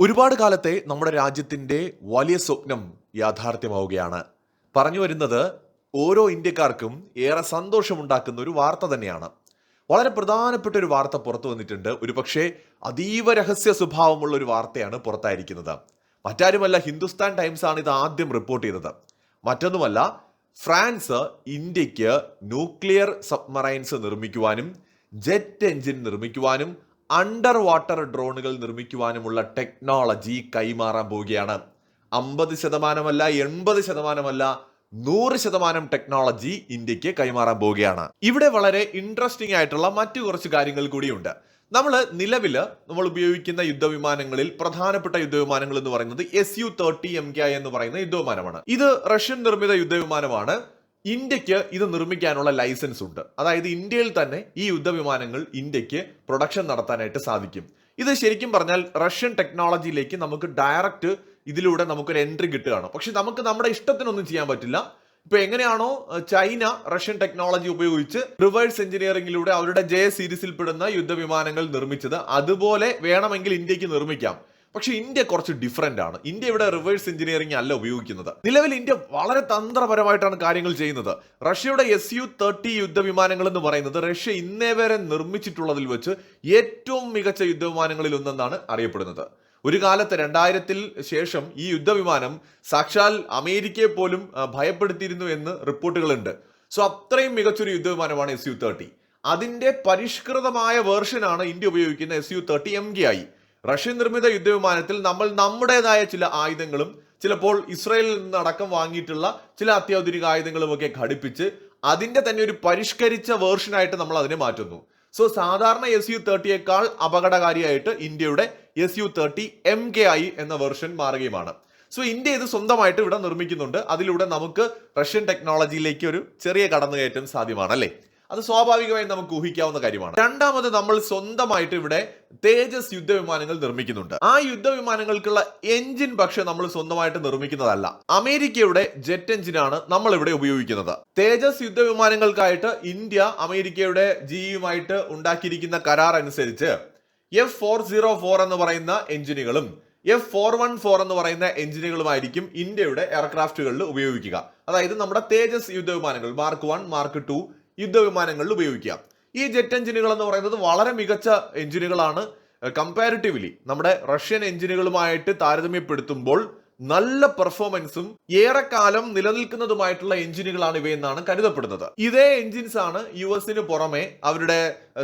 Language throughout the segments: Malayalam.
ഒരുപാട് കാലത്തെ നമ്മുടെ രാജ്യത്തിന്റെ വലിയ സ്വപ്നം യാഥാർത്ഥ്യമാവുകയാണ്. പറഞ്ഞു വരുന്നത് ഓരോ ഇന്ത്യക്കാർക്കും ഏറെ സന്തോഷമുണ്ടാക്കുന്ന ഒരു വാർത്ത തന്നെയാണ്. വളരെ പ്രധാനപ്പെട്ട ഒരു വാർത്ത പുറത്തു വന്നിട്ടുണ്ട്. ഒരുപക്ഷെ അതീവ രഹസ്യ സ്വഭാവമുള്ള ഒരു വാർത്തയാണ് പുറത്തായിരിക്കുന്നത്. മറ്റാരുമല്ല ഹിന്ദുസ്ഥാൻ ടൈംസ് ആണ് ഇത് ആദ്യം റിപ്പോർട്ട് ചെയ്തത്. മറ്റൊന്നുമല്ല ഫ്രാൻസ് ഇന്ത്യയ്ക്ക് ന്യൂക്ലിയർ സബ്മറൈൻസ് നിർമ്മിക്കുവാനും ജെറ്റ് എഞ്ചിൻ നിർമ്മിക്കുവാനും അണ്ടർ വാട്ടർ ഡ്രോണുകൾ നിർമ്മിക്കുവാനുമുള്ള ടെക്നോളജി കൈമാറാൻ പോവുകയാണ്. അമ്പത് ശതമാനമല്ല എൺപത് ശതമാനമല്ല നൂറ് ശതമാനം ടെക്നോളജി ഇന്ത്യയ്ക്ക് കൈമാറാൻ പോവുകയാണ്. ഇവിടെ വളരെ ഇൻട്രസ്റ്റിംഗ് ആയിട്ടുള്ള മറ്റു കുറച്ച് കാര്യങ്ങൾ കൂടിയുണ്ട്. നമ്മൾ നിലവിൽ നമ്മൾ ഉപയോഗിക്കുന്ന യുദ്ധവിമാനങ്ങളിൽ പ്രധാനപ്പെട്ട യുദ്ധവിമാനങ്ങൾ എന്ന് പറയുന്നത് S U thirty M K എന്ന് പറയുന്ന യുദ്ധവിമാനമാണ്. ഇത് റഷ്യൻ നിർമ്മിത യുദ്ധവിമാനമാണ്. ഇന്ത്യയ്ക്ക് ഇത് നിർമ്മിക്കാനുള്ള ലൈസൻസ് ഉണ്ട്. അതായത് ഇന്ത്യയിൽ തന്നെ ഈ യുദ്ധവിമാനങ്ങൾ ഇന്ത്യയ്ക്ക് പ്രൊഡക്ഷൻ നടത്താനായിട്ട് സാധിക്കും. ഇത് ശരിക്കും പറഞ്ഞാൽ റഷ്യൻ ടെക്നോളജിയിലേക്ക് നമുക്ക് ഡയറക്റ്റ് ഇതിലൂടെ നമുക്കൊരു എൻട്രി കിട്ടുകയാണ്. പക്ഷെ നമുക്ക് നമ്മുടെ ഇഷ്ടത്തിനൊന്നും ചെയ്യാൻ പറ്റില്ല. ഇപ്പൊ എങ്ങനെയാണോ ചൈന റഷ്യൻ ടെക്നോളജി ഉപയോഗിച്ച് റിവേഴ്സ് എഞ്ചിനീയറിംഗിലൂടെ അവരുടെ ജെ സീരീസിൽ പെടുന്ന യുദ്ധവിമാനങ്ങൾ നിർമ്മിച്ചത്. അതുപോലെ വേണമെങ്കിൽ ഇന്ത്യയ്ക്ക് നിർമ്മിക്കാം. പക്ഷെ ഇന്ത്യ കുറച്ച് ഡിഫറെന്റ് ആണ്. ഇന്ത്യ ഇവിടെ റിവേഴ്സ് എഞ്ചിനീയറിംഗ് അല്ല ഉപയോഗിക്കുന്നത്. നിലവിൽ ഇന്ത്യ വളരെ തന്ത്രപരമായിട്ടാണ് കാര്യങ്ങൾ ചെയ്യുന്നത്. റഷ്യയുടെ എസ് യു തേർട്ടി യുദ്ധവിമാനങ്ങൾ എന്ന് പറയുന്നത് റഷ്യ ഇന്നേ വരെ നിർമ്മിച്ചിട്ടുള്ളതിൽ വെച്ച് ഏറ്റവും മികച്ച യുദ്ധവിമാനങ്ങളിൽ ഒന്നെന്നാണ് അറിയപ്പെടുന്നത്. ഒരു കാലത്ത് രണ്ടായിരത്തിൽ ശേഷം ഈ യുദ്ധവിമാനം സാക്ഷാൽ അമേരിക്കയെ പോലും ഭയപ്പെടുത്തിയിരുന്നു എന്ന് റിപ്പോർട്ടുകളുണ്ട്. സോ അത്രയും മികച്ചൊരു യുദ്ധവിമാനമാണ് എസ് യു തേർട്ടി അതിന്റെ പരിഷ്കൃതമായ വേർഷനാണ് ഇന്ത്യ ഉപയോഗിക്കുന്ന S U thirty M K I Russian നിർമ്മിത യുദ്ധവിമാനത്തിൽ നമ്മൾ നമ്മുടേതായ ചില ആയുധങ്ങളും ചിലപ്പോൾ ഇസ്രയേലിൽ നിന്ന് അടക്കം വാങ്ങിയിട്ടുള്ള ചില അത്യാധുനിക ആയുധങ്ങളും ഒക്കെ ഘടിപ്പിച്ച് അതിന്റെ തന്നെ ഒരു പരിഷ്കരിച്ച വേർഷനായിട്ട് നമ്മൾ അതിനെ മാറ്റുന്നു. സോ സാധാരണ എസ് യു തേർട്ടിയേക്കാൾ അപകടകാരിയായിട്ട് ഇന്ത്യയുടെ S U thirty M K I എന്ന വെർഷൻ മാറുകയുമാണ്. സോ ഇന്ത്യ ഇത് സ്വന്തമായിട്ട് ഇവിടെ നിർമ്മിക്കുന്നുണ്ട്. അതിലൂടെ നമുക്ക് റഷ്യൻ ടെക്നോളജിയിലേക്ക് ഒരു ചെറിയ കടന്നുകയറ്റം സാധ്യമാണ് അല്ലേ? അത് സ്വാഭാവികമായും നമുക്ക് ഊഹിക്കാവുന്ന കാര്യമാണ്. രണ്ടാമത് നമ്മൾ സ്വന്തമായിട്ട് ഇവിടെ തേജസ് യുദ്ധവിമാനങ്ങൾ നിർമ്മിക്കുന്നുണ്ട്. ആ യുദ്ധവിമാനങ്ങൾക്കുള്ള എഞ്ചിൻ പക്ഷെ നമ്മൾ സ്വന്തമായിട്ട് നിർമ്മിക്കുന്നതല്ല. അമേരിക്കയുടെ ജെറ്റ് എഞ്ചിനാണ് നമ്മൾ ഇവിടെ ഉപയോഗിക്കുന്നത്. തേജസ് യുദ്ധവിമാനങ്ങൾക്കായിട്ട് ഇന്ത്യ അമേരിക്കയുടെ ജിയുമായിട്ട് ഉണ്ടാക്കിയിരിക്കുന്ന കരാർ അനുസരിച്ച് എഫ് ഫോർ സീറോ ഫോർ എന്ന് പറയുന്ന എഞ്ചിനുകളും എഫ് ഫോർ വൺ ഫോർ എന്ന് പറയുന്ന എഞ്ചിനുകളുമായിരിക്കും ഇന്ത്യയുടെ എയർക്രാഫ്റ്റുകളിൽ ഉപയോഗിക്കുക. അതായത് നമ്മുടെ തേജസ് യുദ്ധവിമാനങ്ങൾ മാർക്ക് വൺ മാർക്ക് ടു യുദ്ധവിമാനങ്ങളിൽ ഉപയോഗിക്കുക ഈ ജെറ്റ് എഞ്ചിനുകൾ എന്ന് പറയുന്നത് വളരെ മികച്ച എഞ്ചിനുകളാണ്. കമ്പാരിറ്റീവ്ലി നമ്മുടെ റഷ്യൻ എഞ്ചിനുകളുമായിട്ട് താരതമ്യപ്പെടുത്തുമ്പോൾ നല്ല പെർഫോമൻസും ഏറെക്കാലം നിലനിൽക്കുന്നതുമായിട്ടുള്ള എഞ്ചിനുകളാണ് ഇവയെന്നാണ് കരുതപ്പെടുന്നത്. ഇതേ എഞ്ചിൻസ് ആണ് യു എസിന് പുറമെ അവരുടെ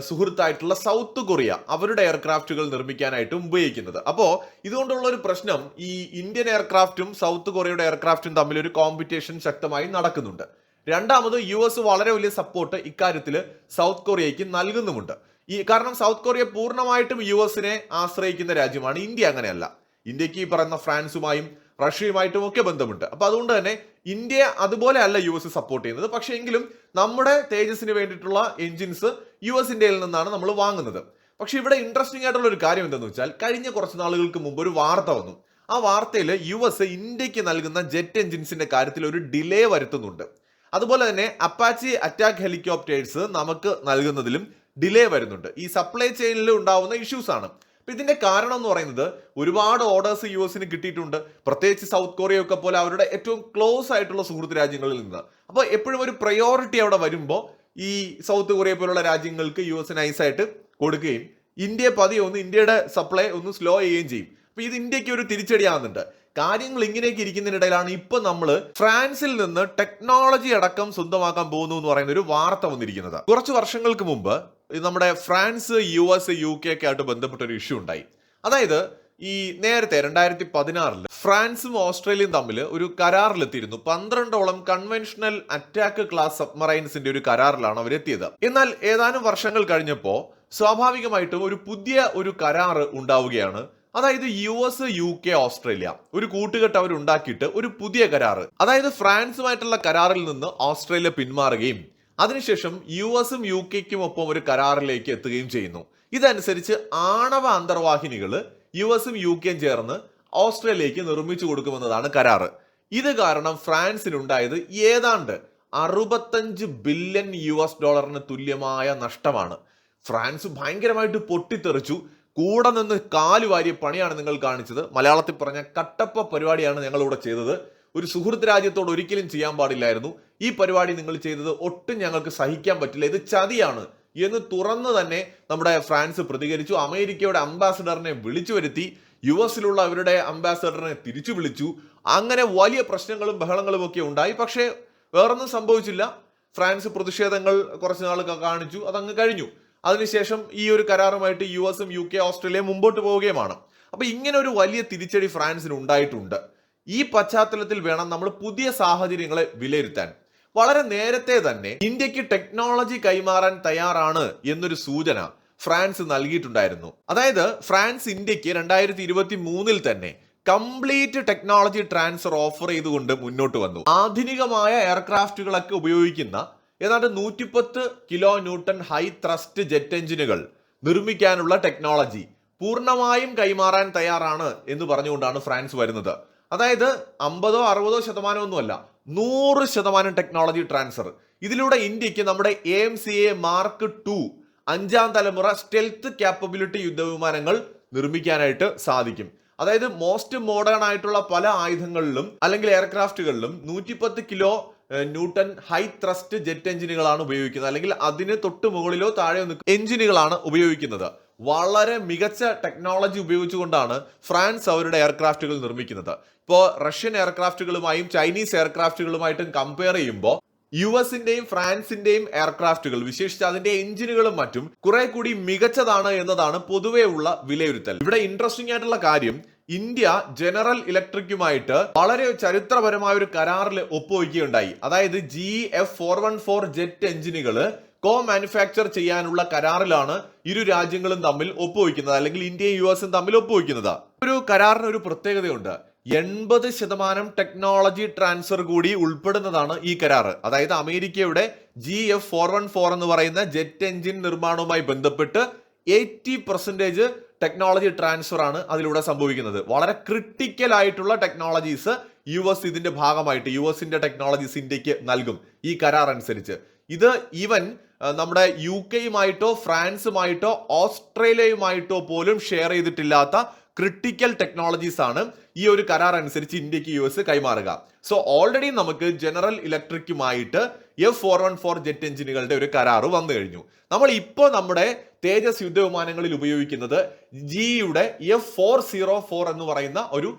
സുഹൃത്തായിട്ടുള്ള സൗത്ത് കൊറിയ അവരുടെ എയർക്രാഫ്റ്റുകൾ നിർമ്മിക്കാനായിട്ടും ഉപയോഗിക്കുന്നത്. അപ്പോൾ ഇതുകൊണ്ടുള്ള ഒരു പ്രശ്നം ഈ ഇന്ത്യൻ എയർക്രാഫ്റ്റും സൗത്ത് കൊറിയയുടെ എയർക്രാഫ്റ്റും തമ്മിൽ ഒരു കോമ്പറ്റീഷൻ ശക്തമായി നടക്കുന്നുണ്ട്. രണ്ടാമത് യു എസ് വളരെ വലിയ സപ്പോർട്ട് ഇക്കാര്യത്തിൽ സൗത്ത് കൊറിയയ്ക്ക് നൽകുന്നുമുണ്ട്. ഈ കാരണം സൗത്ത് കൊറിയ പൂർണമായിട്ടും യു എസിനെ ആശ്രയിക്കുന്ന രാജ്യമാണ് ഇന്ത്യ അങ്ങനെയല്ല. ഇന്ത്യയ്ക്ക് ഈ പറയുന്ന ഫ്രാൻസുമായും റഷ്യയുമായിട്ടും ഒക്കെ ബന്ധമുണ്ട്. അപ്പൊ അതുകൊണ്ട് തന്നെ ഇന്ത്യ അതുപോലെ അല്ല യു എസ് സപ്പോർട്ട് ചെയ്യുന്നത്. പക്ഷേ എങ്കിലും നമ്മുടെ തേജസിന് വേണ്ടിയിട്ടുള്ള എഞ്ചിൻസ് യു എസ് ഇന്ത്യയിൽ നിന്നാണ് നമ്മൾ വാങ്ങുന്നത്. പക്ഷെ ഇവിടെ ഇൻട്രസ്റ്റിംഗ് ആയിട്ടുള്ള ഒരു കാര്യം എന്തെന്ന് വെച്ചാൽ കഴിഞ്ഞ കുറച്ച് നാളുകൾക്ക് മുമ്പ് ഒരു വാർത്ത വന്നു. ആ വാർത്തയിൽ യു എസ് ഇന്ത്യയ്ക്ക് നൽകുന്ന ജെറ്റ് എഞ്ചിൻസിന്റെ കാര്യത്തിൽ ഒരു ഡിലേ വരുത്തുന്നുണ്ട്. അതുപോലെ തന്നെ അപ്പാച്ചി അറ്റാക്ക് ഹെലികോപ്റ്റേഴ്സ് നമുക്ക് നൽകുന്നതിലും ഡിലേ വരുന്നുണ്ട്. ഈ സപ്ലൈ ചെയിനിൽ ഉണ്ടാവുന്ന ഇഷ്യൂസ് ആണ്. അപ്പൊ ഇതിന്റെ കാരണം എന്ന് പറയുന്നത് ഒരുപാട് ഓർഡേഴ്സ് യു എസിന് കിട്ടിയിട്ടുണ്ട്. പ്രത്യേകിച്ച് സൗത്ത് കൊറിയ ഒക്കെ പോലെ അവരുടെ ഏറ്റവും ക്ലോസ് ആയിട്ടുള്ള സുഹൃത്ത് രാജ്യങ്ങളിൽ നിന്ന്. അപ്പോൾ എപ്പോഴും ഒരു പ്രയോറിറ്റി അവിടെ വരുമ്പോൾ ഈ സൗത്ത് കൊറിയ പോലുള്ള രാജ്യങ്ങൾക്ക് യു എസ് നൈസായിട്ട് കൊടുക്കുകയും ഇന്ത്യയെ പതിയെ ഒന്ന് ഇന്ത്യയുടെ സപ്ലൈ ഒന്ന് സ്ലോ ചെയ്യുകയും ചെയ്യും. അപ്പോൾ ഇത് ഇന്ത്യയ്ക്ക് ഒരു തിരിച്ചടിയാവുന്നുണ്ട്. കാര്യങ്ങൾ ഇങ്ങനെയൊക്കെ ഇരിക്കുന്നതിനിടയിലാണ് ഇപ്പൊ നമ്മൾ ഫ്രാൻസിൽ നിന്ന് ടെക്നോളജി അടക്കം സ്വന്തമാക്കാൻ പോകുന്നു എന്ന് പറയുന്ന ഒരു വാർത്ത വന്നിരിക്കുന്നത്. കുറച്ച് വർഷങ്ങൾക്ക് മുമ്പ് നമ്മുടെ France U S U K ഒക്കെ ആയിട്ട് ബന്ധപ്പെട്ട ഒരു ഇഷ്യൂ ഉണ്ടായി. അതായത് ഈ നേരത്തെ രണ്ടായിരത്തി പതിനാറിൽ ഫ്രാൻസും ഓസ്ട്രേലിയയും തമ്മിൽ ഒരു കരാറിലെത്തിയിരുന്നു. പന്ത്രണ്ടോളം കൺവെൻഷണൽ അറ്റാക്ക് ക്ലാസ് സബ്മറൈൻസിന്റെ ഒരു കരാറിലാണ് അവരെത്തിയത്. എന്നാൽ ഏതാനും വർഷങ്ങൾ കഴിഞ്ഞപ്പോൾ സ്വാഭാവികമായിട്ടും ഒരു പുതിയ ഒരു കരാറ് ഉണ്ടാവുകയാണ്. അതായത് U S U K Australia. ഒരു കൂട്ടുകെട്ട് അവർ ഉണ്ടാക്കിയിട്ട് ഒരു പുതിയ കരാറ്. അതായത് ഫ്രാൻസുമായിട്ടുള്ള കരാറിൽ നിന്ന് ഓസ്ട്രേലിയ പിന്മാറുകയും അതിനുശേഷം യു എസും യു കെക്കും ഒപ്പം ഒരു കരാറിലേക്ക് എത്തുകയും ചെയ്യുന്നു. ഇതനുസരിച്ച് ആണവ അന്തർവാഹിനികൾ യു എസും യു കെയും ചേർന്ന് ഓസ്ട്രേലിയക്ക് നിർമ്മിച്ചു കൊടുക്കുമെന്നതാണ് കരാറ്. ഇത് കാരണം ഫ്രാൻസിനുണ്ടായത് ഏതാണ്ട് അറുപത്തഞ്ച് ബില്യൺ യു എസ് ഡോളറിന് തുല്യമായ നഷ്ടമാണ്. ഫ്രാൻസ് ഭയങ്കരമായിട്ട് പൊട്ടിത്തെറിച്ചു. കൂടെ നിന്ന് കാലുവാരിയ പണിയാണ് നിങ്ങൾ കാണിച്ചത്. മലയാളത്തിൽ പറഞ്ഞ കട്ടപ്പ പരിപാടിയാണ് ഞങ്ങളിവിടെ ചെയ്തത്. ഒരു സുഹൃത്ത് രാജ്യത്തോട് ഒരിക്കലും ചെയ്യാൻ പാടില്ലായിരുന്നു. ഈ പരിപാടി നിങ്ങൾ ചെയ്തത് ഒട്ടും ഞങ്ങൾക്ക് സഹിക്കാൻ പറ്റില്ല. ഇത് ചതിയാണ് എന്ന് തുറന്ന് തന്നെ നമ്മുടെ ഫ്രാൻസ് പ്രതികരിച്ചു. അമേരിക്കയുടെ അംബാസഡറിനെ വിളിച്ചു വരുത്തി. യു എസിലുള്ള അവരുടെ അംബാസഡറിനെ തിരിച്ചു വിളിച്ചു. അങ്ങനെ വലിയ പ്രശ്നങ്ങളും ബഹളങ്ങളും ഒക്കെ ഉണ്ടായി. പക്ഷേ വേറൊന്നും സംഭവിച്ചില്ല. ഫ്രാൻസ് പ്രതിഷേധങ്ങൾ കുറച്ച് നാളൊക്കെ കാണിച്ചു. അതങ്ങ് കഴിഞ്ഞു. അതിനുശേഷം ഈ ഒരു കരാറുമായിട്ട് യു എസും യു കെ ഓസ്ട്രേലിയയും മുമ്പോട്ട് പോവുകയുമാണ്. അപ്പൊ ഇങ്ങനെ ഒരു വലിയ തിരിച്ചടി ഫ്രാൻസിന് ഉണ്ടായിട്ടുണ്ട്. ഈ പശ്ചാത്തലത്തിൽ വേണം നമ്മൾ പുതിയ സാഹചര്യങ്ങളെ വിലയിരുത്താൻ. വളരെ നേരത്തെ തന്നെ ഇന്ത്യയ്ക്ക് ടെക്നോളജി കൈമാറാൻ തയ്യാറാണ് എന്നൊരു സൂചന ഫ്രാൻസ് നൽകിയിട്ടുണ്ടായിരുന്നു. അതായത് ഫ്രാൻസ് ഇന്ത്യയ്ക്ക് രണ്ടായിരത്തി ഇരുപത്തി മൂന്നിൽ തന്നെ കംപ്ലീറ്റ് ടെക്നോളജി ട്രാൻസ്ഫർ ഓഫർ ചെയ്തുകൊണ്ട് മുന്നോട്ട് വന്നു. ആധുനികമായ എയർക്രാഫ്റ്റുകളൊക്കെ ഉപയോഗിക്കുന്ന ഏതാണ്ട് നൂറ്റിപ്പത്ത് kilo newton high thrust jet എഞ്ചിനുകൾ നിർമ്മിക്കാനുള്ള ടെക്നോളജി പൂർണമായും കൈമാറാൻ തയ്യാറാണ് എന്ന് പറഞ്ഞുകൊണ്ടാണ് ഫ്രാൻസ് വരുന്നത്. അതായത് അമ്പതോ അറുപതോ ശതമാനം ഒന്നുമല്ല നൂറ് ശതമാനം ടെക്നോളജി ട്രാൻസ്ഫർ. ഇതിലൂടെ ഇന്ത്യയ്ക്ക് നമ്മുടെ A M C A mark two അഞ്ചാം തലമുറ സ്റ്റെൽത്ത് ക്യാപ്പബിലിറ്റി യുദ്ധവിമാനങ്ങൾ നിർമ്മിക്കാനായിട്ട് സാധിക്കും. അതായത് മോസ്റ്റ് മോഡേൺ ആയിട്ടുള്ള പല ആയുധങ്ങളിലും അല്ലെങ്കിൽ എയർക്രാഫ്റ്റുകളിലും നൂറ്റിപ്പത്ത് kilo newton high thrust jet എഞ്ചിനുകളാണ് ഉപയോഗിക്കുന്നത്. അല്ലെങ്കിൽ അതിന് തൊട്ട് മുകളിലോ താഴെയോ നിൽക്കുന്ന എഞ്ചിനുകളാണ് ഉപയോഗിക്കുന്നത്. വളരെ മികച്ച ടെക്നോളജി ഉപയോഗിച്ചുകൊണ്ടാണ് ഫ്രാൻസ് അവരുടെ എയർക്രാഫ്റ്റുകൾ നിർമ്മിക്കുന്നത്. ഇപ്പോൾ റഷ്യൻ എയർക്രാഫ്റ്റുകളുമായും ചൈനീസ് എയർക്രാഫ്റ്റുകളുമായിട്ടും കമ്പയർ ചെയ്യുമ്പോൾ യു എസിന്റെയും ഫ്രാൻസിന്റെയും എയർക്രാഫ്റ്റുകൾ വിശേഷിച്ച് അതിന്റെ എഞ്ചിനുകളും മറ്റും കുറെ കൂടി മികച്ചതാണ് എന്നതാണ് പൊതുവേ ഉള്ള വിലയിരുത്തൽ. ഇവിടെ ഇൻട്രസ്റ്റിംഗ് ആയിട്ടുള്ള കാര്യം ഇന്ത്യ ജനറൽ ഇലക്ട്രിക്കുമായിട്ട് വളരെ ചരിത്രപരമായ ഒരു കരാറിൽ ഒപ്പുവയ്ക്കുകയുണ്ടായി. അതായത് G F four one four jet എഞ്ചിനുകൾ കോ മാനുഫാക്ചർ ചെയ്യാനുള്ള കരാറിലാണ് ഇരു രാജ്യങ്ങളും തമ്മിൽ ഒപ്പുവയ്ക്കുന്നത് അല്ലെങ്കിൽ ഇന്ത്യയും യു എസും തമ്മിൽ ഒപ്പുവയ്ക്കുന്നത്. ഒരു കരാറിന് ഒരു പ്രത്യേകതയുണ്ട്. എൺപത് ശതമാനം ടെക്നോളജി ട്രാൻസ്ഫർ കൂടി ഉൾപ്പെടുന്നതാണ് ഈ കരാർ അതായത് അമേരിക്കയുടെ G F four one four എന്ന് പറയുന്ന ജെറ്റ് എഞ്ചിൻ നിർമ്മാണവുമായി ബന്ധപ്പെട്ട് എയ്റ്റി പെർസെന്റേജ് ടെക്നോളജി ട്രാൻസ്ഫർ ആണ് അതിലൂടെ സംഭവിക്കുന്നത്. വളരെ ക്രിട്ടിക്കൽ ആയിട്ടുള്ള ടെക്നോളജീസ് യു എസ് ഇതിന്റെ ഭാഗമായിട്ട് യു എസിന്റെ ടെക്നോളജീസ് ഇന്ത്യയ്ക്ക് നൽകും ഈ കരാർ അനുസരിച്ച് ഇത് ഈവൻ നമ്മുടെ യു കെയുമായിട്ടോ ഫ്രാൻസുമായിട്ടോ ഓസ്ട്രേലിയയുമായിട്ടോ പോലും ഷെയർ ചെയ്തിട്ടില്ലാത്ത ക്രിട്ടിക്കൽ ടെക്നോളജീസ് ആണ് ഈ ഒരു കരാർ അനുസരിച്ച് ഇന്ത്യയ്ക്ക് യു എസ് കൈമാറുക. സോ ഓൾറെഡി നമുക്ക് general ഇലക്ട്രിക്കുമായിട്ട് F four one four jet എഞ്ചിനുകളുടെ ഒരു കരാറ് വന്നു കഴിഞ്ഞു. നമ്മൾ ഇപ്പോൾ നമ്മുടെ തേജസ് യുദ്ധവിമാനങ്ങളിൽ ഉപയോഗിക്കുന്നത് ജിയുടെ എഫ് ഫോർ സീറോ ഫോർ എന്ന് പറയുന്ന ഒരു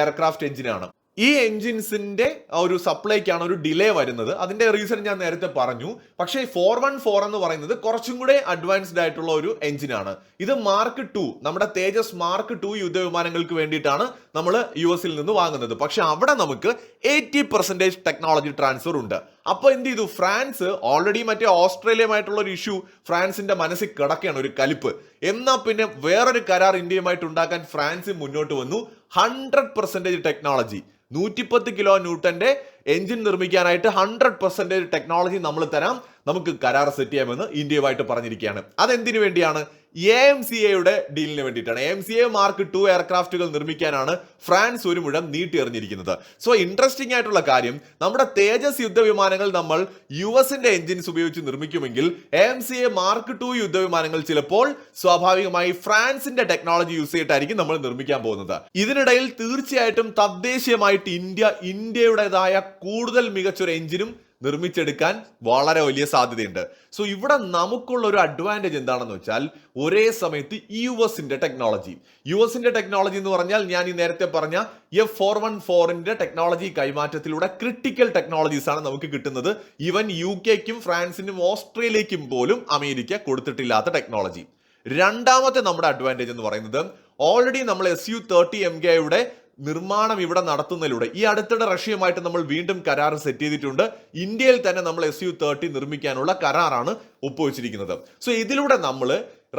എയർക്രാഫ്റ്റ് എഞ്ചിനാണ് ഈ എൻജിൻസിന്റെ ഒരു സപ്ലൈക്കാണ് ഒരു ഡിലേ വരുന്നത്. അതിന്റെ റീസൺ ഞാൻ നേരത്തെ പറഞ്ഞു. പക്ഷേ ഫോർ വൺ ഫോർ എന്ന് പറയുന്നത് കുറച്ചും കൂടെ അഡ്വാൻസ്ഡ് ആയിട്ടുള്ള ഒരു എഞ്ചിനാണ് ഇത് മാർക്ക് ടു നമ്മുടെ തേജസ് മാർക്ക് ടു യുദ്ധവിമാനങ്ങൾക്ക് വേണ്ടിയിട്ടാണ് നമ്മൾ യു എസിൽ നിന്ന് വാങ്ങുന്നത്. പക്ഷെ അവിടെ നമുക്ക് എയ്റ്റി പെർസെന്റേജ് ടെക്നോളജി ട്രാൻസ്ഫർ ഉണ്ട്. അപ്പോൾ എന്ത് ചെയ്തു? ഫ്രാൻസ് ഓൾറെഡി മറ്റേ ഓസ്ട്രേലിയയുമായിട്ടുള്ള ഒരു ഇഷ്യൂ ഫ്രാൻസിന്റെ മനസ്സിൽ കിടക്കുകയാണ് ഒരു കലിപ്പ്. എന്നാൽ പിന്നെ വേറൊരു കരാർ ഇന്ത്യയുമായിട്ട് ഉണ്ടാക്കാൻ ഫ്രാൻസ് മുന്നോട്ട് വന്നു. ഹൺഡ്രഡ് പെർസെന്റേജ് ടെക്നോളജി നൂറ്റിപ്പത്ത് കിലോ ന്യൂട്ടന്റെ എഞ്ചിൻ നിർമ്മിക്കാനായിട്ട് ഹൺഡ്രഡ് പെർസെന്റേജ് ടെക്നോളജി നമ്മൾ തരാം. നമുക്ക് കരാർ സെറ്റ് ചെയ്യാമെന്ന് ഇന്ത്യയുമായിട്ട് പറഞ്ഞിരിക്കുകയാണ്. അതെന്തിനു വേണ്ടിയാണ്? എ എം സി എയുടെ ഡീലിന് വേണ്ടിയിട്ടാണ്. A C A mark two എയർക്രാഫ്റ്റുകൾ നിർമ്മിക്കാനാണ് ഫ്രാൻസ് ഒരു മുഴം നീട്ടി എറിഞ്ഞിരിക്കുന്നത് സോ ഇൻട്രസ്റ്റിംഗ് ആയിട്ടുള്ള കാര്യം നമ്മുടെ തേജസ് യുദ്ധവിമാനങ്ങൾ നമ്മൾ യു എസിന്റെ എഞ്ചിൻസ് ഉപയോഗിച്ച് നിർമ്മിക്കുമെങ്കിൽ M C A mark two യുദ്ധവിമാനങ്ങൾ ചിലപ്പോൾ സ്വാഭാവികമായി ഫ്രാൻസിന്റെ ടെക്നോളജി യൂസ് ചെയ്തിട്ടായിരിക്കും നമ്മൾ നിർമ്മിക്കാൻ പോകുന്നത്. ഇതിനിടയിൽ തീർച്ചയായിട്ടും തദ്ദേശീയമായിട്ട് ഇന്ത്യ ഇന്ത്യയുടേതായ കൂടുതൽ മികച്ചൊരു എഞ്ചിനും നിർമ്മിച്ചെടുക്കാൻ വളരെ വലിയ സാധ്യതയുണ്ട്. സോ ഇവിടെ നമുക്കുള്ള ഒരു അഡ്വാന്റേജ് എന്താണെന്ന് വെച്ചാൽ ഒരേ സമയത്ത് യു എസിന്റെ ടെക്നോളജി യു എസിന്റെ ടെക്നോളജി എന്ന് പറഞ്ഞാൽ ഞാൻ ഈ നേരത്തെ പറഞ്ഞ എഫ് ഫോർ വൺ ഫോറിന്റെ ടെക്നോളജി കൈമാറ്റത്തിലൂടെ ക്രിട്ടിക്കൽ ടെക്നോളജീസ് ആണ് നമുക്ക് കിട്ടുന്നത്. ഈവൻ യു കെക്കും ഫ്രാൻസിനും ഓസ്ട്രേലിയക്കും പോലും അമേരിക്ക കൊടുത്തിട്ടില്ലാത്ത ടെക്നോളജി രണ്ടാമത്തെ നമ്മുടെ അഡ്വാന്റേജ് എന്ന് പറയുന്നത് ഓൾറെഡി നമ്മൾ എസ് യു തേർട്ടി എം കെയുടെ നിർമ്മാണം ഇവിടെ നടത്തുന്നതിലൂടെ ഈ അടുത്തിടെ റഷ്യയുമായിട്ട് നമ്മൾ വീണ്ടും കരാർ സെറ്റ് ചെയ്തിട്ടുണ്ട്. ഇന്ത്യയിൽ തന്നെ നമ്മൾ എസ് യു തേർട്ടി നിർമ്മിക്കാനുള്ള കരാറാണ് ഒപ്പുവെച്ചിരിക്കുന്നത്. സോ ഇതിലൂടെ നമ്മൾ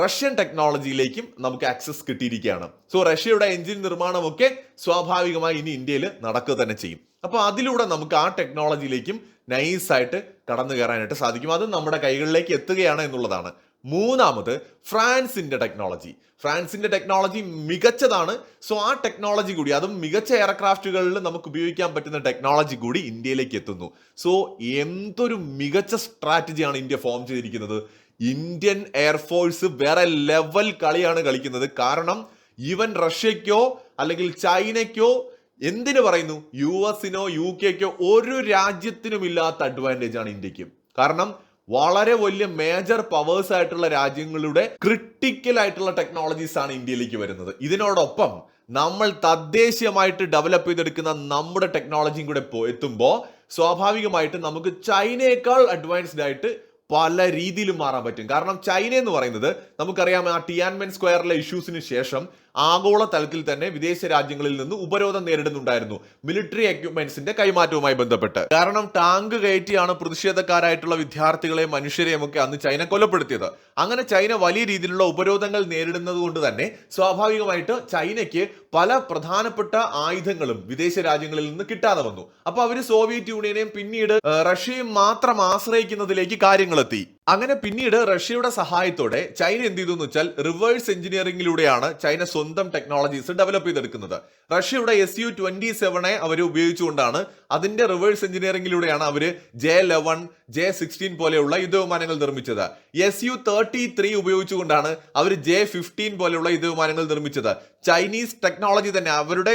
റഷ്യൻ ടെക്നോളജിയിലേക്കും നമുക്ക് ആക്സസ് കിട്ടിയിരിക്കുകയാണ്. സോ റഷ്യയുടെ എഞ്ചിൻ നിർമ്മാണമൊക്കെ സ്വാഭാവികമായി ഇനി ഇന്ത്യയിൽ നടക്കുക തന്നെ ചെയ്യും. അപ്പോൾ അതിലൂടെ നമുക്ക് ആ ടെക്നോളജിയിലേക്കും നൈസായിട്ട് കടന്നു കയറാനായിട്ട് സാധിക്കും. അത് നമ്മുടെ കൈകളിലേക്ക് എത്തുകയാണ് എന്നുള്ളതാണ്. മൂന്നാമത് ഫ്രാൻസിന്റെ ടെക്നോളജി. ഫ്രാൻസിന്റെ ടെക്നോളജി മികച്ചതാണ്. സോ ആ ടെക്നോളജി കൂടി അതും മികച്ച എയർക്രാഫ്റ്റുകളിൽ നമുക്ക് ഉപയോഗിക്കാൻ പറ്റുന്ന ടെക്നോളജി കൂടി ഇന്ത്യയിലേക്ക് എത്തുന്നു. സോ എന്തൊരു മികച്ച സ്ട്രാറ്റജിയാണ് ഇന്ത്യ ഫോം ചെയ്തിരിക്കുന്നത്. ഇന്ത്യൻ എയർഫോഴ്സ് വേറെ ലെവൽ കളിയാണ് കളിക്കുന്നത്. കാരണം ഈവൻ റഷ്യക്കോ അല്ലെങ്കിൽ ചൈനയ്ക്കോ എന്തിനു പറയുന്നു? യു എസിനോ യു കെക്കോ ഒരു രാജ്യത്തിനുമില്ലാത്ത അഡ്വാന്റേജ് ആണ് ഇന്ത്യയ്ക്ക് കാരണം വളരെ വലിയ മേജർ പവേഴ്സ് ആയിട്ടുള്ള രാജ്യങ്ങളുടെ ക്രിട്ടിക്കൽ ആയിട്ടുള്ള ടെക്നോളജീസ് ആണ് ഇന്ത്യയിലേക്ക് വരുന്നത്. ഇതിനോടൊപ്പം നമ്മൾ തദ്ദേശീയമായിട്ട് ഡെവലപ്പ് ചെയ്തെടുക്കുന്ന നമ്മുടെ ടെക്നോളജിയും കൂടെ എത്തുമ്പോൾ സ്വാഭാവികമായിട്ട് നമുക്ക് ചൈനയേക്കാൾ അഡ്വാൻസ്ഡ് ആയിട്ട് പല രീതിയിലും മാറാൻ പറ്റും. കാരണം ചൈന എന്ന് പറയുന്നത് നമുക്കറിയാം ആ ടിയാൻമെൻ സ്ക്വയറിലെ ഇഷ്യൂസിന് ശേഷം ആഗോള തലത്തിൽ തന്നെ വിദേശ രാജ്യങ്ങളിൽ നിന്ന് ഉപരോധം നേരിടുന്നുണ്ടായിരുന്നു. മിലിറ്ററി എക്യുപ്മെന്റ്സിന്റെ കൈമാറ്റവുമായി ബന്ധപ്പെട്ട്. കാരണം ടാങ്ക് കയറ്റിയാണ് പ്രതിഷേധക്കാരായിട്ടുള്ള വിദ്യാർത്ഥികളെ മനുഷ്യരെയും ഒക്കെ അന്ന് ചൈന കൊലപ്പെടുത്തിയത്. അങ്ങനെ ചൈന വലിയ രീതിയിലുള്ള ഉപരോധങ്ങൾ നേരിടുന്നത് കൊണ്ട് തന്നെ സ്വാഭാവികമായിട്ട് ചൈനയ്ക്ക് പല പ്രധാനപ്പെട്ട ആയുധങ്ങളും വിദേശ രാജ്യങ്ങളിൽ നിന്ന് കിട്ടാതെ വന്നു. അപ്പൊ അവർ സോവിയറ്റ് യൂണിയനെയും പിന്നീട് റഷ്യയും മാത്രം ആശ്രയിക്കുന്നതിലേക്ക് കാര്യങ്ങളെത്തി. അങ്ങനെ പിന്നീട് റഷ്യയുടെ സഹായത്തോടെ ചൈന എന്ത് ചെയ്തു എന്ന് വെച്ചാൽ റിവേഴ്സ് എഞ്ചിനീയറിംഗിലൂടെയാണ് ചൈന സ്വന്തം ടെക്നോളജീസ് ഡെവലപ്പ് ചെയ്തെടുക്കുന്നത്. റഷ്യയുടെ എസ് യു ട്വന്റി സെവനെ അവർ ഉപയോഗിച്ചുകൊണ്ടാണ് അതിന്റെ റിവേഴ്സ് എഞ്ചിനീയറിംഗിലൂടെയാണ് അവർ ജെ ലെവൻ ജെ സിക്സ്റ്റീൻ പോലെയുള്ള യുദ്ധവിമാനങ്ങൾ നിർമ്മിച്ചത്. എസ് യു തേർട്ടി ത്രീ ഉപയോഗിച്ചുകൊണ്ടാണ് അവർ ജെ ഫിഫ്റ്റീൻ പോലെയുള്ള ഇത് വിമാനങ്ങൾ നിർമ്മിച്ചത്. ചൈനീസ് ടെക്നോളജി തന്നെ അവരുടെ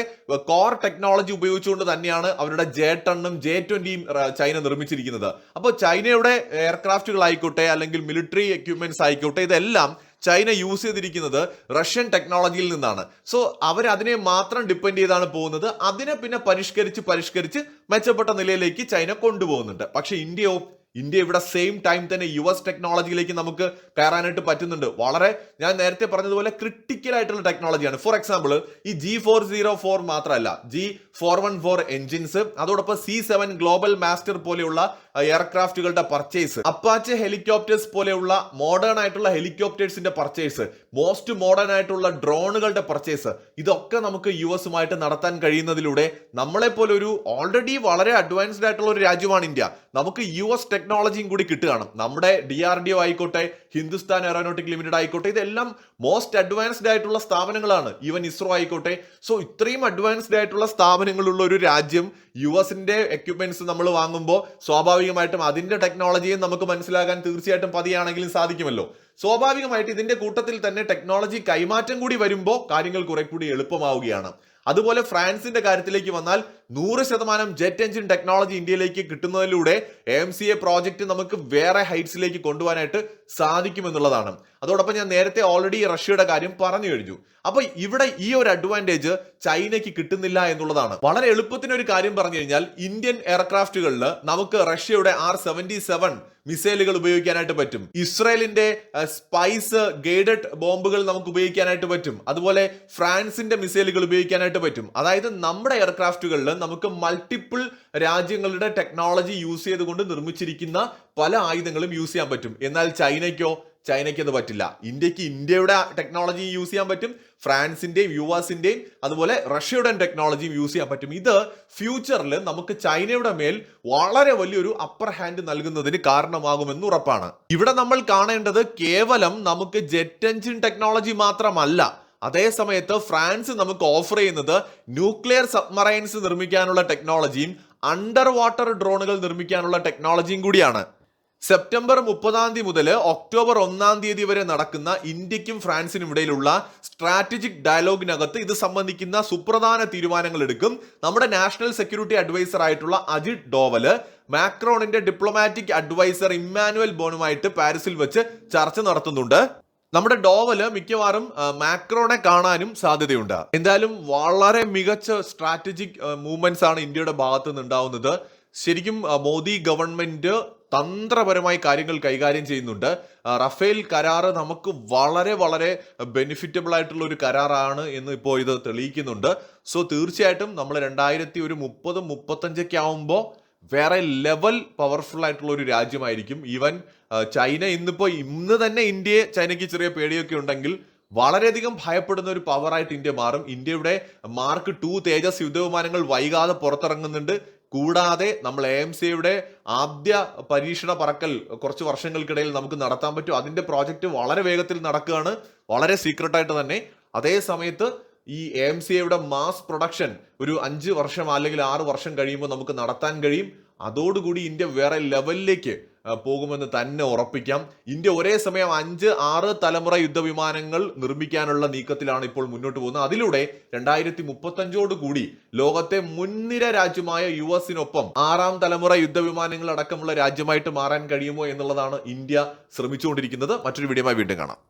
കോർ ടെക്നോളജി ഉപയോഗിച്ചുകൊണ്ട് തന്നെയാണ് അവരുടെ ജെ ടെണ്ണും ജെ ട്വന്റിയും ചൈന നിർമ്മിച്ചിരിക്കുന്നത്. അപ്പോൾ ചൈനയുടെ എയർക്രാഫ്റ്റുകൾ ആയിക്കോട്ടെ അല്ലെങ്കിൽ മിലിറ്ററി എക്യുപ്മെന്റ്സ് ആയിക്കോട്ടെ ഇതെല്ലാം ചൈന യൂസ് ചെയ്തിരിക്കുന്നത് റഷ്യൻ ടെക്നോളജിയിൽ നിന്നാണ്. സോ അവർ അതിനെ മാത്രം ഡിപ്പെൻഡ് ചെയ്താണ് പോകുന്നത്. അതിനെ പിന്നെ പരിഷ്കരിച്ച് പരിഷ്കരിച്ച് മെച്ചപ്പെട്ട നിലയിലേക്ക് ചൈന കൊണ്ടുപോകുന്നുണ്ട്. പക്ഷേ ഇന്ത്യയോ ഇന്ത്യ ഇവിടെ സെയിം ടൈം തന്നെ യു എസ് ടെക്നോളജിയിലേക്ക് നമുക്ക് കയറാനായിട്ട് പറ്റുന്നുണ്ട്. വളരെ ഞാൻ നേരത്തെ പറഞ്ഞതുപോലെ ക്രിട്ടിക്കൽ ആയിട്ടുള്ള ടെക്നോളജിയാണ് ഫോർ എക്സാമ്പിൾ ഈ ജി ഫോർ സീറോ ഫോർ മാത്രമല്ല G four one four engines അതോടൊപ്പം സി സെവൻ ഗ്ലോബൽ മാസ്റ്റർ പോലെയുള്ള എയർക്രാഫ്റ്റുകളുടെ പർച്ചേസ്. അപ്പാച്ച് ഹെലികോപ്റ്റേഴ്സ് പോലെയുള്ള മോഡേൺ ആയിട്ടുള്ള ഹെലികോപ്റ്റേഴ്സിന്റെ പർച്ചേസ് മോസ്റ്റ് മോഡേൺ ആയിട്ടുള്ള ഡ്രോണുകളുടെ പർച്ചേസ്. ഇതൊക്കെ നമുക്ക് യു എസുമായിട്ട് നടത്താൻ കഴിയുന്നതിലൂടെ നമ്മളെ പോലെ ഒരു ഓൾറെഡി വളരെ അഡ്വാൻസ്ഡ് ആയിട്ടുള്ള ഒരു രാജ്യമാണ് ഇന്ത്യ. നമുക്ക് യു എസ് ടെക്നോളജിയും കൂടി കിട്ടുകയാണ്. നമ്മുടെ ഡി ആർ ഡി ഒ ആയിക്കോട്ടെ ഹിന്ദുസ്ഥാൻ എയറോനോട്ടിക് ലിമിറ്റഡ് ആയിക്കോട്ടെ ഇതെല്ലാം മോസ്റ്റ് അഡ്വാൻസ്ഡ് ആയിട്ടുള്ള സ്ഥാപനങ്ങളാണ്. ഈവൻ ഇസ്രോ ആയിക്കോട്ടെ. സോ ഇത്രയും അഡ്വാൻസ്ഡ് ആയിട്ടുള്ള സ്ഥാപനങ്ങളുള്ള ഒരു രാജ്യം യു എസിന്റെ എക്യുപ്മെന്റ്സ് നമ്മൾ വാങ്ങുമ്പോൾ സ്വാഭാവികമായിട്ടും അതിന്റെ ടെക്നോളജിയും നമുക്ക് മനസ്സിലാക്കാൻ തീർച്ചയായിട്ടും പതിയാണെങ്കിലും സാധിക്കുമല്ലോ. സ്വാഭാവികമായിട്ട് ഇതിന്റെ കൂട്ടത്തിൽ തന്നെ ടെക്നോളജി കൈമാറ്റം കൂടി വരുമ്പോൾ കാര്യങ്ങൾ കുറെ കൂടി എളുപ്പമാവുകയാണ്. അതുപോലെ ഫ്രാൻസിന്റെ കാര്യത്തിലേക്ക് വന്നാൽ നൂറ് ശതമാനം ജെറ്റ് എഞ്ചിൻ ടെക്നോളജി ഇന്ത്യയിലേക്ക് കിട്ടുന്നതിലൂടെ എം സി എ പ്രോജക്റ്റ് നമുക്ക് വേറെ ഹൈറ്റ്സിലേക്ക് കൊണ്ടുപോകാനായിട്ട് സാധിക്കുമെന്നുള്ളതാണ്. അതോടൊപ്പം ഞാൻ നേരത്തെ ഓൾറെഡി റഷ്യയുടെ കാര്യം പറഞ്ഞു കഴിഞ്ഞു. അപ്പൊ ഇവിടെ ഈ ഒരു അഡ്വാന്റേജ് ചൈനയ്ക്ക് കിട്ടുന്നില്ല എന്നുള്ളതാണ്. വളരെ എളുപ്പത്തിന് ഒരു കാര്യം പറഞ്ഞു കഴിഞ്ഞാൽ ഇന്ത്യൻ എയർക്രാഫ്റ്റുകളിൽ നമുക്ക് റഷ്യയുടെ ആർ സെവന്റി സെവൻ മിസൈലുകൾ ഉപയോഗിക്കാനായിട്ട് പറ്റും. ഇസ്രായേലിന്റെ സ്പൈസ് ഗൈഡഡ് ബോംബുകൾ നമുക്ക് ഉപയോഗിക്കാനായിട്ട് പറ്റും. അതുപോലെ ഫ്രാൻസിന്റെ മിസൈലുകൾ ഉപയോഗിക്കാനായിട്ട് പറ്റും. അതായത് നമ്മുടെ എയർക്രാഫ്റ്റുകളിൽ നമുക്ക് മൾട്ടിപ്പിൾ രാജ്യങ്ങളുടെ ടെക്നോളജി യൂസ് ചെയ്തുകൊണ്ട് നിർമ്മിച്ചിരിക്കുന്ന പല ആയുധങ്ങളും യൂസ് ചെയ്യാൻ പറ്റും. എന്നാൽ ചൈനയ്ക്കോ ചൈനയ്ക്ക് അത് പറ്റില്ല. ഇന്ത്യയ്ക്ക് ഇന്ത്യയുടെ ടെക്നോളജി യൂസ് ചെയ്യാൻ പറ്റും ഫ്രാൻസിന്റെയും യു എസിന്റെയും അതുപോലെ റഷ്യയുടെ ടെക്നോളജിയും യൂസ് ചെയ്യാൻ പറ്റും. ഇത് ഫ്യൂച്ചറിൽ നമുക്ക് ചൈനയുടെ മേൽ വളരെ വലിയൊരു അപ്പർ ഹാൻഡ് നൽകുന്നതിന് കാരണമാകുമെന്ന് ഉറപ്പാണ്. ഇവിടെ നമ്മൾ കാണേണ്ടത് കേവലം നമുക്ക് ജെറ്റ് എഞ്ചിൻ ടെക്നോളജി മാത്രമല്ല. അതേ സമയത്ത് ഫ്രാൻസ് നമുക്ക് ഓഫർ ചെയ്യുന്നത് ന്യൂക്ലിയർ സബ്മറൈൻസ് നിർമ്മിക്കാനുള്ള ടെക്നോളജിയും അണ്ടർ വാട്ടർ ഡ്രോണുകൾ നിർമ്മിക്കാനുള്ള ടെക്നോളജിയും കൂടിയാണ്. സെപ്റ്റംബർ മുപ്പതാം തീയതി മുതൽ ഒക്ടോബർ ഒന്നാം തീയതി വരെ നടക്കുന്ന ഇന്ത്യക്കും ഫ്രാൻസിനും ഇടയിലുള്ള സ്ട്രാറ്റജിക് ഡയലോഗിനകത്ത് ഇത് സംബന്ധിക്കുന്ന സുപ്രധാന തീരുമാനങ്ങൾ എടുക്കും. നമ്മുടെ നാഷണൽ സെക്യൂരിറ്റി അഡ്വൈസർ ആയിട്ടുള്ള അജിത് ഡോവൽ മാക്രോണിന്റെ ഡിപ്ലോമാറ്റിക് അഡ്വൈസർ ഇമ്മാനുവൽ ബോണുമായിട്ട് പാരീസിൽ വെച്ച് ചർച്ച നടത്തുന്നുണ്ട്. നമ്മുടെ ഡോവൽ മിക്കവാറും മാക്രോണെ കാണാനും സാധ്യതയുണ്ട്. എന്തായാലും വളരെ മികച്ച സ്ട്രാറ്റജിക് മൂവ്മെന്റ്സ് ആണ് ഇന്ത്യയുടെ ഭാഗത്തു നിന്നുണ്ടാവുന്നത്. ശരിക്കും മോദി ഗവൺമെന്റ് തന്ത്രപരമായി കാര്യങ്ങൾ കൈകാര്യം ചെയ്യുന്നുണ്ട്. റഫേൽ കരാറ് നമുക്ക് വളരെ വളരെ ബെനിഫിറ്റബിൾ ആയിട്ടുള്ള ഒരു കരാറാണ് എന്ന് ഇപ്പോൾ ഇത് തെളിയിക്കുന്നുണ്ട്. സോ തീർച്ചയായിട്ടും നമ്മൾ രണ്ടായിരത്തി ഒരു മുപ്പത് മുപ്പത്തഞ്ചൊക്കെ ആവുമ്പോൾ വേറെ ലെവൽ പവർഫുൾ ആയിട്ടുള്ള ഒരു രാജ്യമായിരിക്കും. ഈവൻ ചൈന ഇന്നിപ്പോൾ ഇന്ന് തന്നെ ഇന്ത്യയെ ചൈനയ്ക്ക് ചെറിയ പേടിയൊക്കെ ഉണ്ടെങ്കിൽ വളരെയധികം ഭയപ്പെടുന്ന ഒരു പവറായിട്ട് ഇന്ത്യ മാറും. ഇന്ത്യയുടെ മാർക്ക് ടു തേജസ് യുദ്ധവിമാനങ്ങൾ വൈകാതെ പുറത്തിറങ്ങുന്നുണ്ട്. കൂടാതെ നമ്മൾ എ എം സിയുടെ ആദ്യ പരീക്ഷണ പറക്കൽ കുറച്ച് വർഷങ്ങൾക്കിടയിൽ നമുക്ക് നടത്താൻ പറ്റും. അതിന്റെ പ്രോജക്റ്റ് വളരെ വേഗത്തിൽ നടക്കുകയാണ്. വളരെ സീക്രട്ടായിട്ട് തന്നെ. അതേ സമയത്ത് ഈ എ സി എയുടെ മാസ് പ്രൊഡക്ഷൻ ഒരു അഞ്ച് വർഷം അല്ലെങ്കിൽ ആറ് വർഷം കഴിയുമ്പോൾ നമുക്ക് നടത്താൻ കഴിയും. അതോടുകൂടി ഇന്ത്യ വേറെ ലെവലിലേക്ക് പോകുമെന്ന് തന്നെ ഉറപ്പിക്കാം. ഇന്ത്യ ഒരേ സമയം അഞ്ച് ആറ് തലമുറ യുദ്ധവിമാനങ്ങൾ നിർമ്മിക്കാനുള്ള നീക്കത്തിലാണ് ഇപ്പോൾ മുന്നോട്ട് പോകുന്നത്. അതിലൂടെ രണ്ടായിരത്തി മുപ്പത്തഞ്ചോട് കൂടി ലോകത്തെ മുൻനിര രാജ്യമായ യു എസിനൊപ്പം ആറാം തലമുറ യുദ്ധവിമാനങ്ങൾ അടക്കമുള്ള രാജ്യമായിട്ട് മാറാൻ കഴിയുമോ എന്നുള്ളതാണ് ഇന്ത്യ ശ്രമിച്ചുകൊണ്ടിരിക്കുന്നത്. മറ്റൊരു വീഡിയോമായി വീണ്ടും കാണാം.